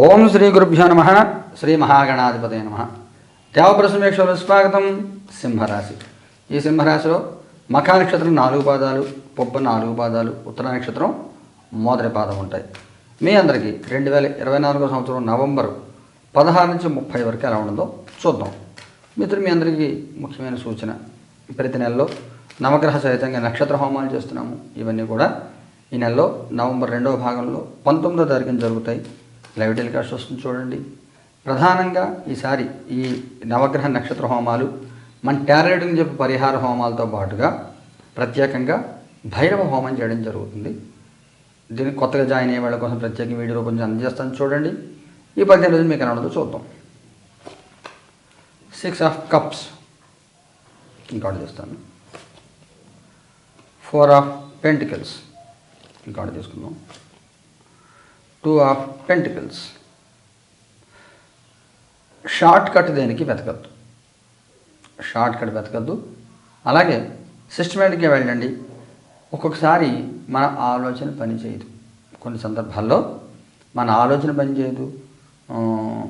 ఓం శ్రీ గురుభ్యో నమ. శ్రీ మహాగణాధిపతయ నమ. దేవప్రసమేక్షలు స్వాగతం సింహరాశి. ఈ సింహరాశిలో మఖా నక్షత్రం నాలుగు పాదాలు పొప్ప నాలుగు పాదాలు ఉత్తర నక్షత్రం మొదటి పాదం ఉంటాయి. మీ అందరికీ రెండు వేల ఇరవై నాలుగో సంవత్సరం నవంబర్ పదహారు నుంచి ముప్పై వరకు ఎలా ఉండదో చూద్దాం. మిత్రులు మీ అందరికీ ముఖ్యమైన సూచన. ప్రతి నెలలో నవగ్రహ సహితంగా నక్షత్ర హోమాలు చేస్తున్నాము. ఇవన్నీ కూడా ఈ నెలలో నవంబర్ రెండవ భాగంలో పంతొమ్మిదో తారీఖున జరుగుతాయి. లైవ్ టెలికాస్ట్ వస్తుంది చూడండి. ప్రధానంగా ఈసారి ఈ నవగ్రహ నక్షత్ర హోమాలు మన టారెడ్ని చెప్పి పరిహార హోమాలతో పాటుగా ప్రత్యేకంగా భైరవ హోమం చేయడం జరుగుతుంది. దీన్ని కొత్తగా జాయిన్ అయ్యే వాళ్ళ కోసం ప్రత్యేక వీడియో రూపంలో అందజేస్తాను చూడండి. ఈ పద్దెనిమిది రోజులు మీకు అనడదు చూద్దాం. సిక్స్ ఆఫ్ కప్స్ ఇంకోటి చేస్తాను. ఫోర్ ఆఫ్ పెంటికల్స్ ఇంకోటి తీసుకుందాం. Two of pentacles. Short cut దేనికి వెతకద్దు. Short cut వెతకద్దు. అలాగే సిస్టమేటిక్గా వెళ్ళండి. ఒక్కొక్కసారి మన ఆలోచన పని చేయదు. కొన్ని సందర్భాల్లో మన ఆలోచన పని చేయదు.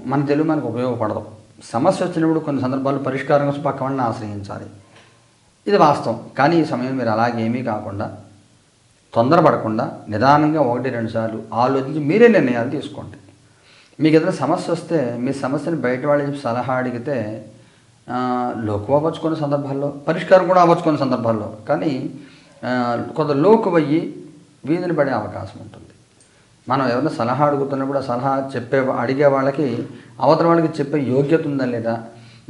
మన తెలుగు మనకు ఉపయోగపడదు. సమస్య వచ్చినప్పుడు కొన్ని సందర్భాల్లో పరిష్కారం కోసం పక్కవాడిని ఆశ్రయించాలి. ఇది వాస్తవం. కానీ ఈ సమయం మీరు అలాగేమీ కాకుండా తొందరపడకుండా నిదానంగా ఒకటి రెండు సార్లు ఆలోచించి మీరే నిర్ణయాలు తీసుకోండి. మీకు ఏదైనా సమస్య వస్తే మీ సమస్యని బయట వాళ్ళు సలహా అడిగితే లోకు అవ్వచ్చుకునే సందర్భాల్లో పరిష్కారం కూడా అవ్వచ్చుకునే సందర్భాల్లో కానీ కొంత లోకు అయ్యి వీధిని పడే అవకాశం ఉంటుంది. మనం ఎవరైనా సలహా అడుగుతున్నప్పుడు ఆ సలహా చెప్పే అడిగే వాళ్ళకి అవతల వాళ్ళకి చెప్పే యోగ్యత ఉందా లేదా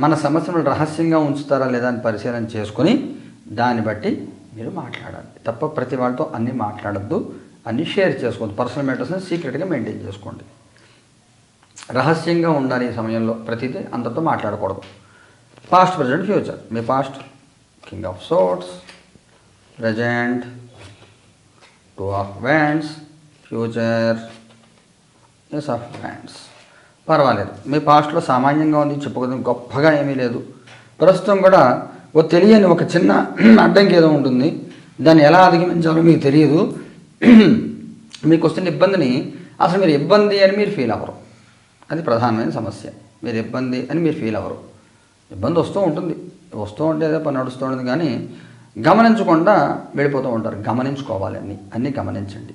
మన సమస్యను రహస్యంగా ఉంచుతారా లేదా అని పరిశీలన చేసుకొని దాన్ని బట్టి మీరు మాట్లాడాలి. తప్ప ప్రతి వాళ్ళతో అన్నీ మాట్లాడద్దు. అన్నీ షేర్ చేసుకోండి పర్సనల్ మ్యాటర్స్ని సీక్రెట్గా మెయింటైన్ చేసుకోండి. రహస్యంగా ఉండాలి ఈ సమయంలో ప్రతిదీ అందరితో మాట్లాడకూడదు. Past present future me past king of swords present two of wands future ace of wands పర్వాలేదు. మీ పాస్ట్లో సామాన్యంగా ఉంది చెప్పుకోవడం గొప్పగా ఏమీ లేదు. ప్రస్తుతం కూడా ఓ తెలియని ఒక చిన్న అడ్డంకి ఏదో ఉంటుంది. దాన్ని ఎలా అధిగమించాలో మీకు తెలియదు. మీకు వస్తున్న ఇబ్బందిని అసలు మీరు ఇబ్బంది అని మీరు ఫీల్ అవ్వరు. అది ప్రధానమైన సమస్య. మీరు ఇబ్బంది అని మీరు ఫీల్ అవ్వరు. ఇబ్బంది వస్తూ ఉంటుంది. వస్తూ ఉంటే ఏదో పని నడుస్తూ ఉంటుంది కానీ గమనించకుండా వెళ్ళిపోతూ ఉంటారు. గమనించుకోవాలి అన్నీ. అన్నీ గమనించండి.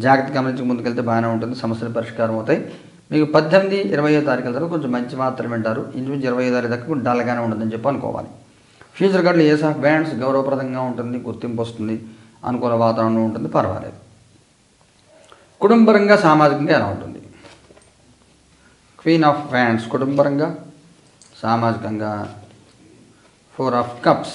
జాగ్రత్త గమనించి ముందుకెళ్తే బాగానే ఉంటుంది. సమస్యలు పరిష్కారం అవుతాయి. మీకు పద్దెనిమిది ఇరవయో తారీఖుల తర్వాత కొంచెం మంచి మాత్రం వింటారు. ఇంచుమించు ఇరవై తారీఖు దాకా డల్గానే ఉంటుందని చెప్పి అనుకోవాలి. ఫ్యూచర్ కార్డులు ఏస్ ఆఫ్ బ్యాండ్స్ గౌరవప్రదంగా ఉంటుంది గుర్తింపు వస్తుంది అనుకూల వాతావరణం ఉంటుంది పర్వాలేదు. కుటుంబరంగా సామాజికంగా ఎలా ఉంటుంది? క్వీన్ ఆఫ్ వ్యాండ్స్ కుటుంబరంగా సామాజికంగా. ఫోర్ ఆఫ్ కప్స్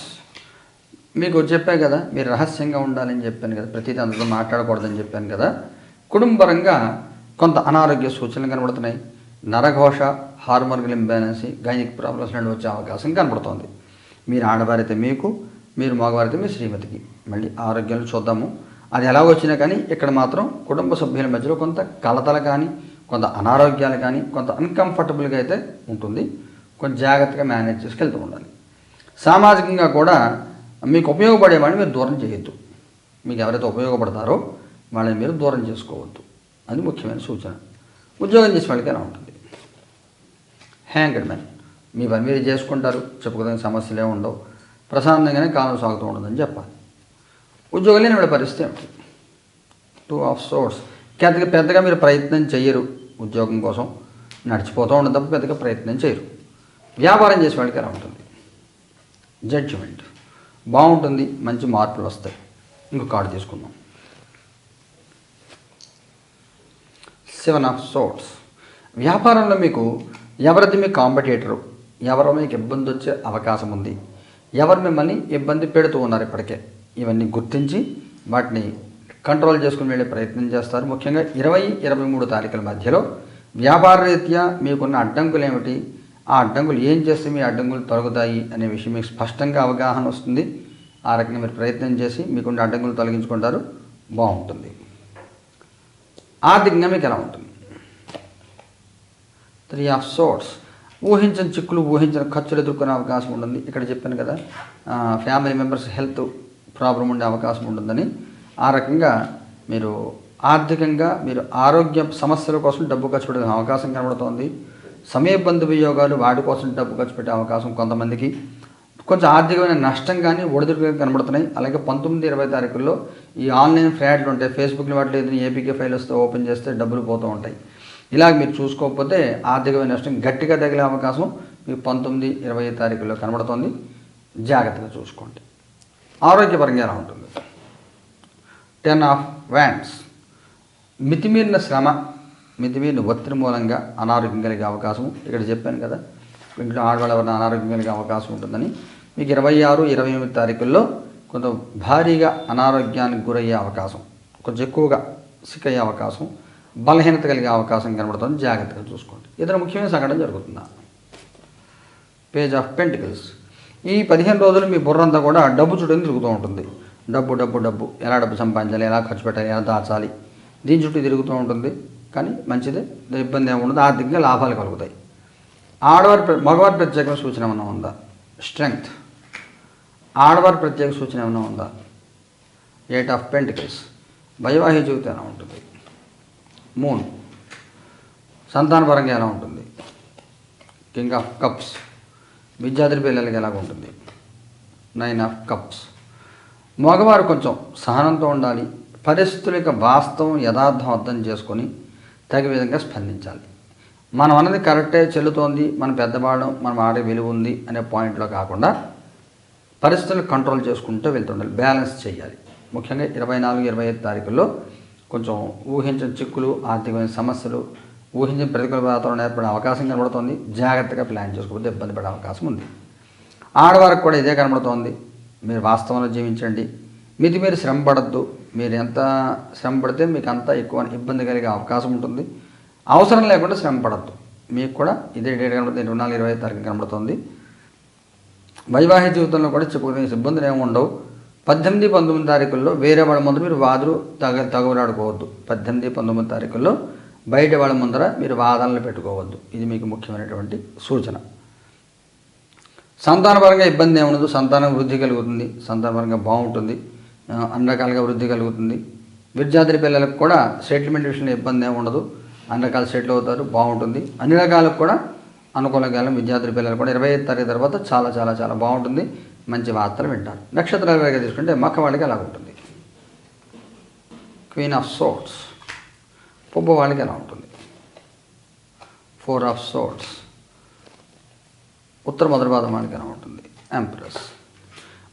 మీకు చెప్పా కదా మీరు రహస్యంగా ఉండాలని చెప్పాను కదా ప్రతిదీ అందరితో మాట్లాడకూడదని చెప్పాను కదా. కుటుంబరంగా కొంత అనారోగ్య సూచనలు కనబడుతున్నాయి. నరఘోష హార్మోన్గల్ ఇంబ్యాలెన్స్ గైనిక్ ప్రాబ్లమ్స్ నుండి వచ్చే అవకాశం కనబడుతోంది. మీరు ఆడవారైతే మీకు మీరు మగవారైతే మీ శ్రీమతికి. మళ్ళీ ఆరోగ్యాలు చూద్దాము. అది ఎలా వచ్చినా కానీ ఇక్కడ మాత్రం కుటుంబ సభ్యుల మధ్యలో కొంత కలతలు కానీ కొంత అనారోగ్యాలు కానీ కొంత అన్కంఫర్టబుల్గా అయితే ఉంటుంది. కొంచెం జాగ్రత్తగా మేనేజ్ చేసుకెళ్తూ ఉండాలి. సామాజికంగా కూడా మీకు ఉపయోగపడేవాడిని మీరు దూరం చేయొద్దు. మీకు ఎవరైతే ఉపయోగపడతారో వాళ్ళని మీరు దూరం చేసుకోవద్దు. అది ముఖ్యమైన సూచన. ఉద్యోగం చేసే వాళ్ళకి ఎలా ఉంటుంది. హ్యాంగడ్ మ్యాన్ మీ పని మీరు చేసుకుంటారు చెప్పుకోదగిన సమస్యలే ఉండవు. ప్రశాంతంగానే కాలం సాగుతూ ఉండదని చెప్పాలి. ఉద్యోగం లేని పరిస్థితి ఏమిటి? టూ ఆఫ్ సోర్స్ పెద్దగా పెద్దగా మీరు ప్రయత్నం చేయరు ఉద్యోగం కోసం. నడిచిపోతూ ఉండదు తప్ప పెద్దగా ప్రయత్నం చేయరు వ్యాపారం చేసే వాళ్ళకి ఎలా ఉంటుంది? జడ్జిమెంట్ బాగుంటుంది మంచి మార్పులు వస్తాయి. ఇంకో కార్డు తీసుకుందాం. సెవెన్ ఆఫ్ సోర్ట్స్ వ్యాపారంలో మీకు ఎవరిది మీ కాంపిటేటరు ఎవరో మీకు ఇబ్బంది వచ్చే అవకాశం ఉంది. ఎవరు మిమ్మల్ని ఇబ్బంది పెడుతూ ఉన్నారు ఇప్పటికే? ఇవన్నీ గుర్తించి వాటిని కంట్రోల్ చేసుకుని వెళ్ళే ప్రయత్నం చేస్తారు. ముఖ్యంగా ఇరవై ఇరవై మూడు తారీఖుల మధ్యలో వ్యాపార రీత్యా మీకున్న అడ్డంకులు ఏమిటి? ఆ అడ్డంకులు ఏం చేస్తే మీ అడ్డంకులు తొలగుతాయి అనే విషయం మీకు స్పష్టంగా అవగాహన వస్తుంది. ఆ రకంగా మీరు ప్రయత్నం చేసి మీకున్న అడ్డంకులు తొలగించుకుంటారు. బాగుంటుంది. ఆర్థికంగా మీకు ఎలా ఉంటుంది? త్రీ ఆఫ్ సోర్ట్స్ ఊహించని చిక్కులు ఊహించని ఖర్చులు ఎదుర్కొనే అవకాశం ఉంటుంది. ఇక్కడ చెప్పాను కదా ఫ్యామిలీ మెంబర్స్ హెల్త్ ప్రాబ్లం ఉండే అవకాశం ఉంటుందని. ఆ రకంగా మీరు ఆర్థికంగా మీరు ఆరోగ్య సమస్యల కోసం డబ్బు ఖర్చు పెట్టే అవకాశం కనబడుతోంది. సమయబంధు వియోగాలు వాటి కోసం డబ్బు ఖర్చు పెట్టే అవకాశం కొంతమందికి. కొంచెం ఆర్థికమైన నష్టం కానీ ఒడిదుడుగా కనబడుతున్నాయి. అలాగే పంతొమ్మిది ఇరవై తారీఖుల్లో ఈ ఆన్లైన్ ఫ్రాడ్లు ఉంటాయి. ఫేస్బుక్ని వాటిలో ఏదైనా ఏపీకే ఫైల్ వస్తే ఓపెన్ చేస్తే డబ్బులు పోతూ ఉంటాయి. ఇలాగ మీరు చూసుకోకపోతే ఆర్థికమైన నష్టం గట్టిగా తగిలే అవకాశం మీకు పంతొమ్మిది ఇరవై తారీఖుల్లో కనబడుతోంది. జాగ్రత్తగా చూసుకోండి. ఆరోగ్యపరంగా ఎలా ఉంటుంది? టెన్ ఆఫ్ వ్యాండ్స్ మితిమీరిన శ్రమ మితిమీరిన ఒత్తిడి మూలంగా అనారోగ్యం కలిగే అవకాశం ఇక్కడ చెప్పాను కదా. ఇంట్లో ఆడవాళ్ళ ఎవరైనా అనారోగ్యం కలిగే అవకాశం ఉంటుందని. మీకు ఇరవై ఆరు ఇరవై ఎనిమిది తారీఖుల్లో కొంత భారీగా అనారోగ్యానికి గురయ్యే అవకాశం కొంచెం ఎక్కువగా సిక్ అయ్యే అవకాశం. బలహీనత కలిగే అవకాశం కనబడుతుంది. జాగ్రత్తగా చూసుకోండి. ఇతర ముఖ్యమైన సంఘటన జరుగుతుందా? పేజ్ ఆఫ్ పెంటికల్స్ ఈ పదిహేను రోజులు మీ బుర్రంతా కూడా డబ్బు చుట్టూ తిరుగుతూ ఉంటుంది. డబ్బు డబ్బు డబ్బు. ఎలా డబ్బు సంపాదించాలి? ఎలా ఖర్చు పెట్టాలి? ఎలా దాచాలి? దీని చుట్టూ తిరుగుతూ ఉంటుంది. కానీ మంచిదే. ఇబ్బంది ఏముండదు ఆర్థికంగా లాభాలు కలుగుతాయి. ఆడవారి మగవారి ప్రత్యేక సూచన ఏమైనా ఉందా? స్ట్రెంగ్త్ ఆడవారి ప్రత్యేక సూచన ఏమైనా ఉందా? ఎయిట్ ఆఫ్ పెంటికల్స్ వైవాహిక జీవితం ఉంటుంది? మూన్ సంతానపరంగా ఎలా ఉంటుంది? కింగ్ ఆఫ్ కప్స్ విద్యార్థి పిల్లలకి ఎలాగ ఉంటుంది? నైన్ ఆఫ్ కప్స్ మగవారు కొంచెం సహనంతో ఉండాలి. పరిస్థితుల యొక్క వాస్తవం యథార్థం అర్థం చేసుకొని తగిన విధంగా స్పందించాలి. మనం అన్నది కరెక్టే చెల్లుతోంది. మన పెద్దవాళ్ళం. మన ఆడే విలువ ఉంది అనే పాయింట్లో కాకుండా పరిస్థితులను కంట్రోల్ చేసుకుంటూ వెళ్తుండాలి బ్యాలెన్స్ చేయాలి. ముఖ్యంగా ఇరవై నాలుగు ఇరవై ఐదు తారీఖుల్లో కొంచెం ఊహించిన చిక్కులు ఆర్థికమైన సమస్యలు ఊహించిన ప్రతికూల వాతావరణం ఏర్పడే అవకాశం కనబడుతోంది. జాగ్రత్తగా ప్లాన్ చేసుకోకపోతే ఇబ్బంది పడే అవకాశం ఉంది. ఆడవారికి కూడా ఇదే కనబడుతోంది. మీరు వాస్తవంలో జీవించండి. మీది మీరు శ్రమ పడద్దు మీరు ఎంత శ్రమ పడితే మీకు అంత ఎక్కువ ఇబ్బంది కలిగే అవకాశం ఉంటుంది. అవసరం లేకుండా శ్రమ పడద్దు మీకు కూడా ఇదే డేట్ కనబడుతుంది. ఇరవై నాలుగు ఇరవై ఐదు తారీఖు కనబడుతుంది. వైవాహిక జీవితంలో కూడా చెప్పుకునే ఇబ్బందులు ఏమి ఉండవు. పద్దెనిమిది పంతొమ్మిది తారీఖుల్లో వేరే వాళ్ళ ముందర మీరు వాదులు తగ తగులాడుకోవద్దు పద్దెనిమిది పంతొమ్మిది తారీఖుల్లో బయట వాళ్ళ ముందర మీరు వాదనలు పెట్టుకోవద్దు. ఇది మీకు ముఖ్యమైనటువంటి సూచన. సంతానపరంగా ఇబ్బంది ఏముండదు. ఉండదు సంతానం వృద్ధి కలుగుతుంది. సంతానపరంగా బాగుంటుంది. అన్ని రకాలుగా వృద్ధి కలుగుతుంది. విద్యార్థి పిల్లలకు కూడా సెటిల్మెంట్ విషయంలో ఇబ్బంది ఏమి ఉండదు అన్ని రకాల సెటిల్ అవుతారు బాగుంటుంది. అన్ని రకాలకు కూడా అనుకూలంగా విద్యార్థి పిల్లలు కూడా. ఇరవై ఐదు తారీఖు తర్వాత చాలా చాలా చాలా బాగుంటుంది. మంచి వార్తలు వింటారు. నక్షత్రాల వారిగా తీసుకుంటే మక్క వాళ్ళకి ఎలా ఉంటుంది. క్వీన్ ఆఫ్ సోట్స్ పుబ్బ వాళ్ళకి ఎలా ఉంటుంది. ఫోర్ ఆఫ్ సోట్స్ ఉత్తర మధురపాదం వాళ్ళకి ఎలా ఉంటుంది. ఎంప్రెస్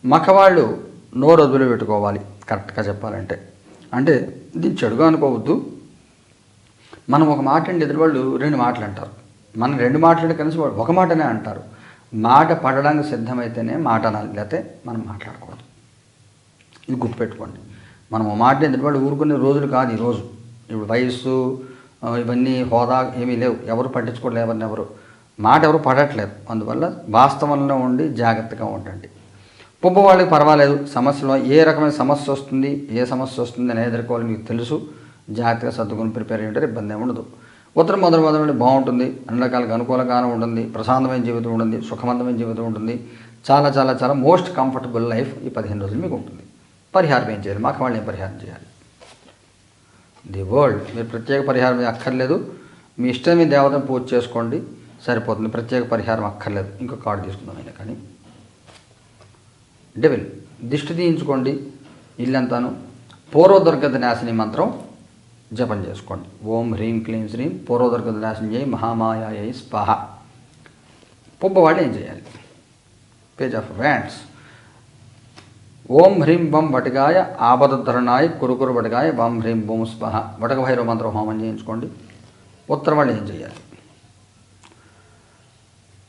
మఖవాళ్ళు నోరు వదిలి పెట్టుకోవాలి. కరెక్ట్గా చెప్పాలంటే. అంటే దీన్ని చెడుగా అనుకోవద్దు. మనం ఒక మాట అంటే ఎదురువాళ్ళు రెండు మాటలు అంటారు. మనం రెండు మాటలు కలిసి వాళ్ళు ఒక మాటనే అంటారు. మాట పడడానికి సిద్ధమైతేనే మాట అనాలి లేకపోతే మనం మాట్లాడకూడదు. ఇది గుర్తుపెట్టుకోండి. మనం మాట ఎదురువాళ్ళు ఊరుకునే రోజులు కాదు ఈరోజు ఇప్పుడు వయస్సు ఇవన్నీ హోదా ఏమీ లేవు. ఎవరు పట్టించుకోవట్లేదు ఎవరిని ఎవరు. మాట ఎవరు పడట్లేదు. అందువల్ల వాస్తవంలో ఉండి జాగ్రత్తగా ఉండండి. పొబ్బ వాళ్ళకి పర్వాలేదు. సమస్యలో ఏ రకమైన సమస్య వస్తుంది ఏ సమస్య వస్తుంది అని ఎదుర్కోవాలి మీకు తెలుసు. జాగ్రత్తగా సర్దుకొని ప్రిపేర్ అయ్యి ఉంటారు ఇబ్బంది ఏమి ఉండదు. ఉత్తరం మొదలు మొదటి బాగుంటుంది అన్ని రకాలుగా అనుకూలంగానే ఉంటుంది ప్రశాంతమైన జీవితం ఉంటుంది సుఖవంతమైన జీవితం ఉంటుంది. చాలా చాలా చాలా మోస్ట్ కంఫర్టబుల్ లైఫ్ ఈ పదిహేను రోజులు మీకు ఉంటుంది. పరిహారం ఏం చేయాలి? మాకు వాళ్ళని పరిహారం చేయాలి? ది వరల్డ్ మీరు ప్రత్యేక పరిహారం అక్కర్లేదు. మీ ఇష్టం మీ దేవతను పూజ చేసుకోండి సరిపోతుంది. ప్రత్యేక పరిహారం అక్కర్లేదు. ఇంకో కార్డు తీసుకుందాం అయినా కానీ. డెవిల్ దిష్టి తీయించుకోండి ఇల్లంతాను. పూర్వదుర్గత నాశిని మంత్రం జపం చేసుకోండి. ఓం హ్రీం క్లీం శ్రీం పూర్వదుర్గత నాశనం చేయి మహామాయాయ స్పాహ పుబ్బవాళ్ళు ఏం చేయాలి? Page of wands. ఓం హ్రీం బం వటకాయ ఆపదధరణాయ కురుకురు వటికాయ బం హ్రీం బూం స్పహ వటక భైరవ మంత్రం హోమం చేయించుకోండి. ఉత్తర వాళ్ళు ఏం చేయాలి?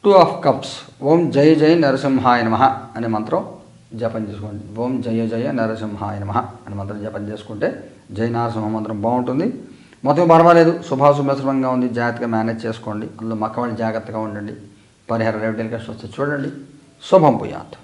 Two of cups. ఓం జై జై నరసింహాయ నమ అనే మంత్రం జపం చేసుకోండి. ఓం జయ జయ నరసింహాయ నమ అని మంత్రం జపం చేసుకుంటే జయ నరసింహ మంత్రం బాగుంటుంది. మొత్తం పర్వాలేదు. శుభాశుభశ్రమంగా ఉంది. జాగ్రత్తగా మేనేజ్ చేసుకోండి. అందులో మక్కవాళ్ళు జాగ్రత్తగా ఉండండి. పరిహార రెవెన్యూ కష్టం వస్తే చూడండి. శుభం పుయాత్